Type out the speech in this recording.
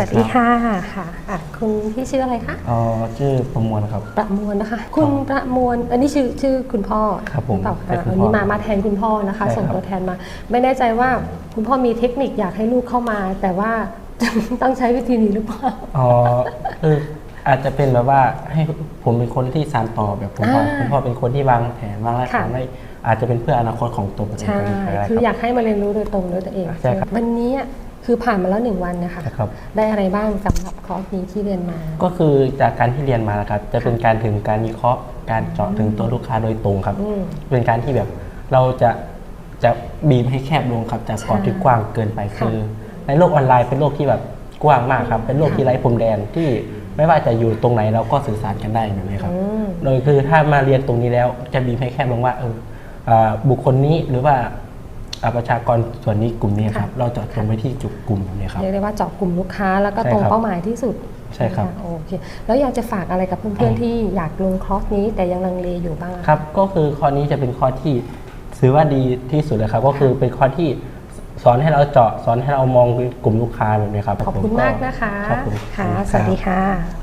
วัสดีค่ะค่ะอะ คุณพี่ชื่ออะไรคะอ๋อชื่อประมวลครับ ประมวลนะคะ คุณประมวลอันนี้ชื่อชื่อคุณพ่อครับผมหอเปล่าเป็นอะคุณพ่อวันนี้มามาแทนคุณพ่อนะคะใช่ครับส่งตัวแทนมา ไม่แน่ใจว่าคุณพ่อมีเทคนิคอยากให้ลูกเข้ามา แต่ว่าต้องใช้วิธีนี้หรือเปล่าอ๋อคืออาจจะเป็นแบบว่าให้ผมเป็นคนที่สานต่อแบบคุณพ่ออ่าคุณพ่อเป็นคนที่วางแผนวางรากฐานค่ะไว้อาจจะเป็นเพื่ออนาคตของตัวผมเองใช่ก็ได้คือรับอยากให้มาเรียนรู้โดยตรงด้วยตัวเองใช่ครับวันนี้อะ คือผ่านมาแล้วหนึ่งวันนะคะใช่ครับ ได้อะไรบ้างสำหรับคอร์สนี้ที่เรียนมา ก็คือจากการที่เรียนมานะครับ จะเป็นการถึงการวิเคราะห์การเจาะถึงตัวลูกค้าโดยตรงครับอืมเป็นการที่แบบเราจะจะบีบให้แคบลงครับจากกรอบใช่ที่กว้างเกินไปค่ะคือ ในโลกออนไลน์เป็นโลกที่แบบกว้างมากครับ เป็นโลกค่ะที่ไร้พรมแดนที่ไม่ว่าจะอยู่ตรงไหนเราก็สื่อสารกันได้แบบนี้ครับอืมโดยคือถ้ามาเรียนตรงนี้แล้วจะบีบให้แคบลงว่าเอออ่าบุคคลนี้หรือว่าอ่า ประชากรส่วนนี้กลุ่มนี้ครับค่ะเราเจะตรงไปที่จุดกลุ่มแบบนี้ครับเรียกได้ว่าเจาะกลุ่มลูกค้าแล้วก็ใช่ตรงครับเป้าหมายที่สุดใช่ครับนะะโอเคแล้วอยากจะฝากอะไรกับเพื่อนๆที่อยากลงคอร์สนี้แต่ยังลังเลอยู่บ้างอะครับ ก็คือข้อนี้จะเป็นข้อที่ถือว่าดีที่สุดเลยครับ ก็คือเป็นข้อที่สอนให้เราเจาะสอนให้เรามองกลุ่มลูกค้าแบบนี้ครับขอบคุณมากนะคะครับผมค่ะขอบณสวัสดีค่ะ